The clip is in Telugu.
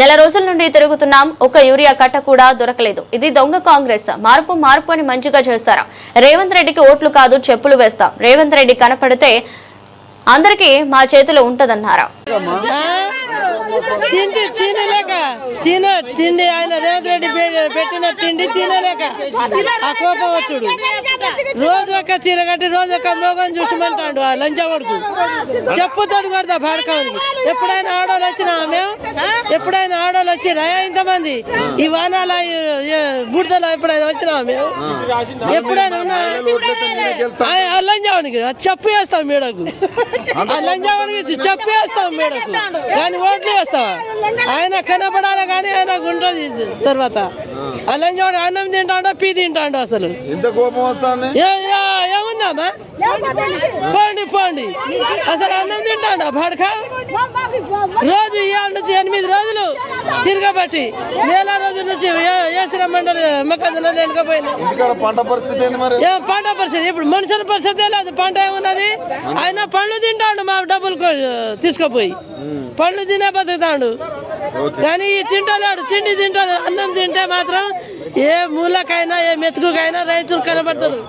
నెల రోజుల నుండి తిరుగుతున్నాం. ఒక యూరియా కట్ట కూడా దొరకలేదు. ఇది దొంగ కాంగ్రెస్. మార్పు మార్పు అని మంచిగా చేస్తారా? రేవంత్ రెడ్డికి ఓట్లు కాదు చెప్పులు వేస్తాం. రేవంత్ రెడ్డి కనపడితే అందరికీ మా చేతిలో ఉంటదన్నారా? తిండి తినలేక తిన తిండి ఆయన రేవంత్ రెడ్డి పెట్టిన తిండి తినలేక ఆ కోపం వచ్చుడు. రోజు ఒక చీర కట్టి రోజు ఒక మోగం చూసమంటాడు ఆ లంచ కొడుకు చెప్పుతాడు కొడతా పాడకానికి ఎప్పుడైనా ఎప్పుడైనా ఆడోళ్ళు వచ్చిరా ఇంతమంది ఈ వానాల బుడతలో ఎప్పుడైనా వచ్చినా మేము? ఎప్పుడైనా ఉన్నా లంజావానికి చెప్పు వేస్తాం మేడకు. ఆ లంజావానికి చెప్పు వేస్తాం మేడకు. కానీ ఓట్లు వేస్తావా? ఆయన కనపడాలి కానీ ఆయనకు ఉంటుంది తర్వాత. ఆ. లంజావాడు అన్నం తింటాడో పీ తింటాడో అసలు. ఇంత కోపం వస్తాను ఏ- ఏ- ఏముందమ్మా? పోండి పోండి. అసలు అన్నం తింటాడా పడక రోజు ఇవాళ నుంచి ఎనిమిది రోజులు తిరగబట్టి నెల రోజుల నుంచి ఏ- వేసిన మండలి మొక్కజొన్న ఇంటికాడ పంట పరిస్థితి ఏం పంట పరిస్థితి? ఇప్పుడు మనుషుల పరిస్థితి లేదు. పంట ఏమున్నది? ఆయన పండ్లు తింటాడు మా డబ్బులు తీసుకుపోయి. పండ్లు తినే బతుకుతాడు కానీ తింటలేడు. తిండి తింటాడు అన్నం తింటే మాత్రం ఏ మూలకైనా ఏ మెతుకుకైనా రైతులు కనబడతారు.